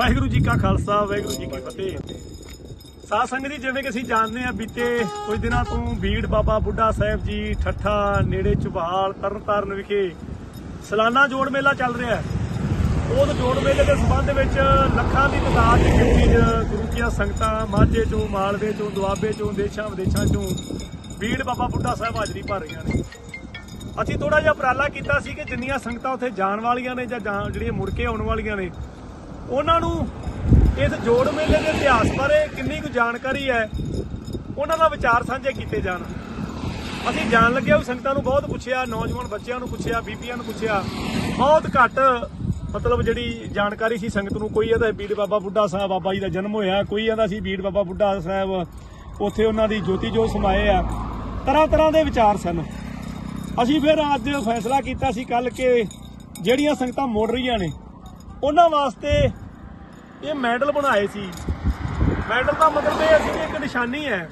ਵਾਹਿਗੁਰੂ ਜੀ ਕਾ ਖਾਲਸਾ, ਵਾਹਿਗੁਰੂ ਜੀ ਕੀ ਫਤਿਹ। ਸਾਧ ਸੰਗਤ ਜੀ, ਜਿਵੇਂ ਕਿ ਅਸੀਂ ਜਾਣਦੇ ਆ ਬੀਤੇ ਕੁਝ ਦਿਨਾਂ ਤੋਂ ਬੀੜ ਬਾਬਾ ਬੁੱਢਾ ਸਾਹਿਬ ਜੀ, ਠੱਠਾ, ਨੇੜੇ ਝੁਬਾਲ ਤਰਨਤਾਰਨ ਵਿਖੇ ਸਾਲਾਨਾ ਜੋੜ ਮੇਲਾ ਚੱਲ ਰਿਹਾ ਹੈ। ਉਹ ਜੋੜ ਮੇਲੇ ਦੇ ਸੰਬੰਧ ਵਿੱਚ ਲੱਖਾਂ ਦੀ ਤਾਦਾਦ ਦੀ ਗਿਣਤੀ 'ਚ ਗੁਰੂ ਕੀਆਂ ਸੰਗਤਾਂ ਮਾਝੇ ਚੋਂ, ਮਾਲਵੇ ਚੋਂ, ਦੁਆਬੇ ਚੋਂ, ਦੇਸ਼ਾਂ ਵਿਦੇਸ਼ਾਂ ਚੋਂ ਬੀੜ ਬਾਬਾ ਬੁੱਢਾ ਸਾਹਿਬ ਹਾਜ਼ਰੀ ਭਰ ਰਹੀਆਂ ਨੇ। ਅਸੀਂ ਥੋੜਾ ਜਿਹਾ ਉਪਰਾਲਾ ਕੀਤਾ ਸੀ ਕਿ ਜਿੰਨੀਆਂ ਸੰਗਤਾਂ ਉੱਥੇ ਜਾਣ ਵਾਲੀਆਂ ਨੇ ਜਾਂ- ਜਿਹੜੀਆਂ ਮੁੜ ਕੇ ਆਉਣ ਵਾਲੀਆਂ ਨੇ ਉਹਨਾਂ ਨੂੰ ਇਸ ਜੋੜ ਮੇਲੇ ਦੇ ਇਤਿਹਾਸ ਬਾਰੇ ਕਿੰਨੀ ਕੁ ਜਾਣਕਾਰੀ ਹੈ, ਉਹਨਾਂ ਦਾ ਵਿਚਾਰ ਸਾਂਝੇ ਕੀਤੇ ਜਾਣ। ਅਸੀਂ ਜਾਣ ਲੱਗਿਆ ਵੀ ਸੰਗਤਾਂ ਨੂੰ ਬਹੁਤ ਪੁੱਛਿਆ, ਨੌਜਵਾਨ ਬੱਚਿਆਂ ਨੂੰ ਪੁੱਛਿਆ, ਬੀਬੀਆਂ ਨੂੰ ਪੁੱਛਿਆ। ਬਹੁਤ ਘੱਟ ਮਤਲਬ ਜਿਹੜੀ ਜਾਣਕਾਰੀ ਸੀ ਸੰਗਤ ਨੂੰ, ਕੋਈ ਇਹਦਾ ਬੀੜ ਬਾਬਾ ਬੁੱਢਾ ਸਾਹਿਬ, ਬਾਬਾ ਜੀ ਦਾ ਜਨਮ ਹੋਇਆ, ਕੋਈ ਇਹਦਾ ਸੀ ਬੀੜ ਬਾਬਾ ਬੁੱਢਾ ਸਾਹਿਬ, ਉੱਥੇ ਉਹਨਾਂ ਦੀ ਜੋਤੀ ਜੋਤ ਸਮਾਏ ਆ। ਤਰ੍ਹਾਂ ਤਰ੍ਹਾਂ ਦੇ ਵਿਚਾਰ ਸਨ। ਅਸੀਂ ਫਿਰ ਅੱਜ ਫੈਸਲਾ ਕੀਤਾ ਸੀ ਕੱਲ ਕਿ ਜਿਹੜੀਆਂ ਸੰਗਤਾਂ ਮੁੜ ਰਹੀਆਂ ਨੇ ਉਹਨਾਂ ਵਾਸਤੇ ਇਹ ਮੈਡਲ ਬਣਾਏ ਸੀ। ਮੈਡਲ ਦਾ ਮਤਲਬ ਇਹ ਸੀ ਕਿ ਇੱਕ ਨਿਸ਼ਾਨੀ ਹੈ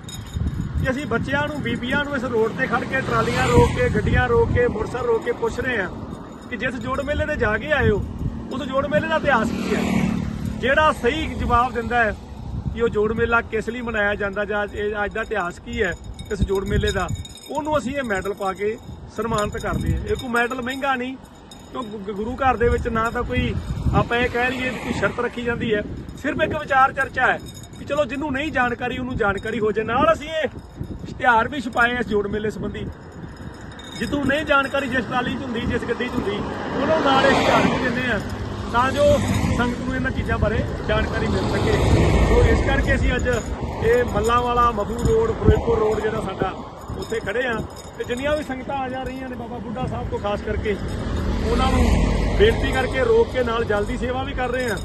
ਕਿ ਅਸੀਂ ਬੱਚਿਆਂ ਨੂੰ, ਬੀਬੀਆਂ ਨੂੰ ਇਸ ਰੋਡ ਤੇ ਖੜ ਕੇ ਟਰਾਲੀਆਂ ਰੋਕ ਕੇ, ਗੱਡੀਆਂ ਰੋਕ ਕੇ, ਮੋਟਰਸਾਈਕਲ ਰੋਕ ਕੇ ਪੁੱਛ ਰਹੇ ਆ ਕਿ ਜਿਸ ਜੋੜ ਮੇਲੇ ਤੇ ਜਾ ਕੇ ਆਏ ਹੋ, ਉਸ ਜੋੜ ਮੇਲੇ ਦਾ ਇਤਿਹਾਸ ਕੀ ਹੈ? ਜਿਹੜਾ ਸਹੀ ਜਵਾਬ ਦਿੰਦਾ ਹੈ ਕਿ ਉਹ ਜੋੜ ਮੇਲਾ ਕਿਸ ਲਈ ਮਨਾਇਆ ਜਾਂਦਾ ਜਾਂ ਇਹ ਅੱਜ ਦਾ ਇਤਿਹਾਸ ਕੀ ਹੈ ਇਸ ਜੋੜ ਮੇਲੇ ਦਾ, ਉਹਨੂੰ ਅਸੀਂ ਇਹ ਮੈਡਲ ਪਾ ਕੇ ਸਨਮਾਨਿਤ ਕਰਦੇ ਹਾਂ। ਇਹ ਕੋਈ ਮੈਡਲ ਮਹਿੰਗਾ ਨਹੀਂ ਕਿਉਂ ਗੁਰੂ ਘਰ ਦੇ ਵਿੱਚ ਨਾ ਤਾਂ ਕੋਈ ਆਪਾਂ ਇਹ ਕਹਿ ਲਈਏ ਕੋਈ ਸ਼ਰਤ ਰੱਖੀ ਜਾਂਦੀ ਹੈ। ਸਿਰਫ ਇੱਕ ਵਿਚਾਰ ਚਰਚਾ ਹੈ ਕਿ ਚਲੋ ਜਿਹਨੂੰ ਨਹੀਂ ਜਾਣਕਾਰੀ, ਉਹਨੂੰ ਜਾਣਕਾਰੀ ਹੋ ਜਾਏ। ਨਾਲ ਅਸੀਂ ਇਹ ਇਸ਼ਤਿਹਾਰ ਵੀ ਛਪਾਏ ਇਸ ਜੋੜ ਮੇਲੇ ਸੰਬੰਧੀ। ਜਿੱਥੋਂ ਨਹੀਂ ਜਾਣਕਾਰੀ ਜਿਸ ਟਰਾਲੀ 'ਚ ਹੁੰਦੀ, ਜਿਸ ਗੱਡੀ 'ਚ ਹੁੰਦੀ, ਉਹਨਾਂ ਨਾਲ ਇਹ ਇਸ਼ਤਿਹਾਰ ਵੀ ਦਿੰਦੇ ਆ। ਤਾਂ ਜੋ ਸੰਗਤ ਨੂੰ ਇਹਨਾਂ ਚੀਜ਼ਾਂ ਬਾਰੇ ਜਾਣਕਾਰੀ ਮਿਲ ਸਕੇ। ਸੋ ਇਸ ਕਰਕੇ ਅਸੀਂ ਅੱਜ ਇਹ ਮੱਲਾਂ ਵਾਲਾ ਮਬੂ ਰੋਡ, ਫਿਰੋਜ਼ਪੁਰ ਰੋਡ ਜਿਹੜਾ ਸਾਡਾ ਉੱਥੇ ਖੜੇ ਆ ਤੇ ਜਿੰਨੀਆਂ ਵੀ ਸੰਗਤਾਂ ਆ ਜਾ ਰਹੀਆਂ ਨੇ ਬਾਬਾ ਬੁੱਢਾ ਸਾਹਿਬ ਤੋਂ ਖਾਸ ਕਰਕੇ, ਉਹਨਾਂ ਨੂੰ ਬੇਨਤੀ ਕਰਕੇ ਰੋਕ ਕੇ ਨਾਲ ਜਲਦੀ ਸੇਵਾ ਵੀ ਕਰ ਰਹੇ ਆ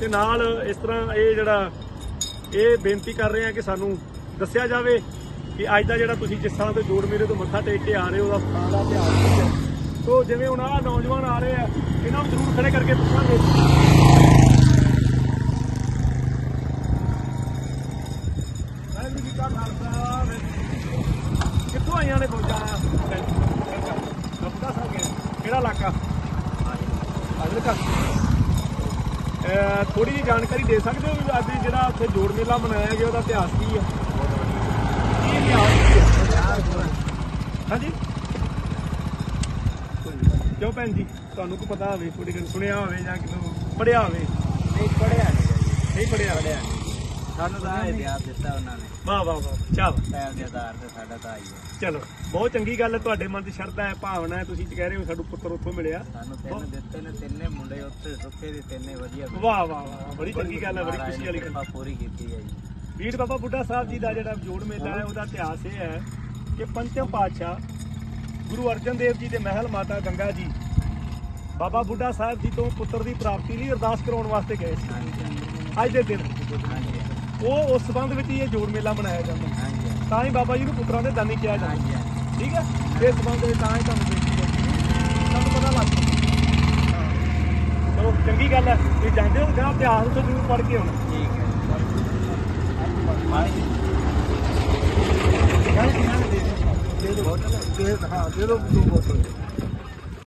ਤੇ ਨਾਲ ਇਸ ਤਰ੍ਹਾਂ ਇਹ ਜਿਹੜਾ, ਇਹ ਬੇਨਤੀ ਕਰ ਰਹੇ ਆ ਕਿ ਸਾਨੂੰ ਦੱਸਿਆ ਜਾਵੇ ਕਿ ਅੱਜ ਦਾ ਜਿਹੜਾ ਤੁਸੀਂ ਜਿਸ ਤਰ੍ਹਾਂ ਦੇ ਜੋੜ ਮੇਰੇ ਤੋਂ ਮੱਥਾ ਟੇਕ ਕੇ ਆ ਰਹੇ ਹੋ, ਉਹਦਾ ਸਥਾਨ ਦਾ ਇਤਿਹਾਸ ਕੀ ਸੋ ਜਿਵੇਂ ਉਹਨਾਂ ਆਹ ਨੌਜਵਾਨ ਆ ਰਹੇ ਆ, ਇਹਨਾਂ ਨੂੰ ਜ਼ਰੂਰ ਖੜੇ ਕਰਕੇ ਪੁੱਛਾਂਗੇ। ਵਾਹਿਗੁਰੂ ਜੀ ਕਾ ਖਾਲਸਾ ਨੇ ਫੌਜਾਂ ਕਿਹੜਾ ਇਲਾਕਾ? ਥੋੜੀ ਜਿਹੀ ਜਾਣਕਾਰੀ ਦੇ ਸਕਦੇ ਹੋ ਵੀ ਅੱਜ ਜਿਹੜਾ ਉੱਥੇ ਜੋੜ ਮੇਲਾ ਮਨਾਇਆ ਗਿਆ ਉਹਦਾ ਇਤਿਹਾਸ ਕੀ ਹੈ ਕੀ ਇਤਿਹਾਸ ਹੈ ਹਾਂਜੀ? ਕਿਉਂ ਭੈਣ ਜੀ? ਤੁਹਾਨੂੰ ਕੋ ਪਤਾ ਹੋਵੇ ਥੋੜੀ ਗੱਲ ਸੁਣਿਆ ਹੋਵੇ ਜਾਂ ਕਿਦੋਂ ਪੜਿਆ ਹੋਵੇ? ਨਹੀਂ ਪੜਿਆ ਨਹੀਂ ਪੜਿਆ ਪੜਿਆ ਸਾਨੂੰ ਤਾਂ ਇਹ ਇਤਿਹਾਸ ਦਿੱਤਾ ਉਹਨਾਂ ਨੇ। ਵਾਹ ਵਾਹ ਵਾਹ ਚਲ। ਟਾਈਮ ਦੇ ਆਧਾਰ ਤੇ ਸਾਡਾ ਤਾਂ ਆਈ ਹੈ। ਚਲੋ ਬਹੁਤ ਚੰਗੀ ਗੱਲ ਹੈ ਤੁਹਾਡੇ ਮਨ 'ਚ ਸ਼ਰਧਾ ਹੈ ਭਾਵਨਾ ਹੈ ਤੁਸੀਂ ਕਹਿ ਰਹੇ ਹੋ ਸਾਡੂ ਪੁੱਤਰ ਉੱਥੋਂ ਮਿਲਿਆ। ਸਾਨੂੰ ਤਿੰਨ ਦਿੱਤੇ ਨੇ ਤਿੰਨੇ ਮੁੰਡੇ ਉੱਥੇ ਸੁੱਖੇ ਦੇ ਤਿੰਨੇ ਵਧੀਆ ਮਿਲੇ। ਵਾਹ ਵਾਹ ਵਾਹ ਬੜੀ ਚੰਗੀ ਗੱਲ ਹੈ ਬੜੀ ਮਹਾਰਾਜ ਖੁਸ਼ੀ ਨੇ ਵਾਲੀ ਗੱਲ। ਕਿਰਪਾ ਪੂਰੀ ਕੀਤੀ ਹੈ ਜੀ। ਵੀਰ ਬਾਬਾ ਬੁੱਢਾ ਸਾਹਿਬ ਜੀ ਦਾ ਜਿਹੜਾ ਜੋੜ ਮੇਲਾ ਹੈ ਉਹਦਾ ਇਤਿਹਾਸ ਇਹ ਹੈ ਕਿ ਪੰਚਮ ਪਾਤਸ਼ਾਹ ਗੁਰੂ ਅਰਜਨ ਦੇਵ ਜੀ ਦੇ ਮਹਿਲ ਮਾਤਾ ਗੰਗਾ ਜੀ ਬਾਬਾ ਬੁੱਢਾ ਸਾਹਿਬ ਜੀ ਤੋਂ ਪੁੱਤਰ ਦੀ ਪ੍ਰਾਪਤੀ ਲਈ ਅਰਦਾਸ ਕਰਾਉਣ ਵਾਸਤੇ ਗਏ ਸੀ। ਅੱਜ ਦੇ ਦਿਨ। ਉਹ ਉਸ ਸੰਬੰਧ ਵਿੱਚ ਹੀ ਇਹ ਜੋੜ ਮੇਲਾ ਮਨਾਇਆ ਜਾਂਦਾ। ਹਾਂਜੀ। ਤਾਂ ਹੀ ਬਾਬਾ ਜੀ ਨੂੰ ਪੁੱਤਰਾਂ ਦੇ ਦਾਨੀ ਕਿਹਾ ਜਾਂਦਾ। ਹਾਂਜੀ ਠੀਕ ਹੈ? ਇਸ ਸੰਬੰਧ ਵਿੱਚ ਤਾਂ ਹੀ ਤੁਹਾਨੂੰ ਬੇਨਤੀ ਹੈ। ਸਾਨੂੰ ਪਤਾ ਲੱਗ। ਚਲੋ ਚੰਗੀ ਗੱਲ ਹੈ। ਤੁਸੀਂ ਜਾਂਦੇ ਹੋ ਜਾਂ ਇਤਿਹਾਸ ਤੋਂ ਜ਼ਰੂਰ ਪੜ੍ਹ ਕੇ ਆਉਣਾ। ਠੀਕ ਹੈ ਹਾਂਜੀ। ਦੇ ਦਿਓ ਹਾਂ ਦੇ ਦੋ ਬੋਤਲ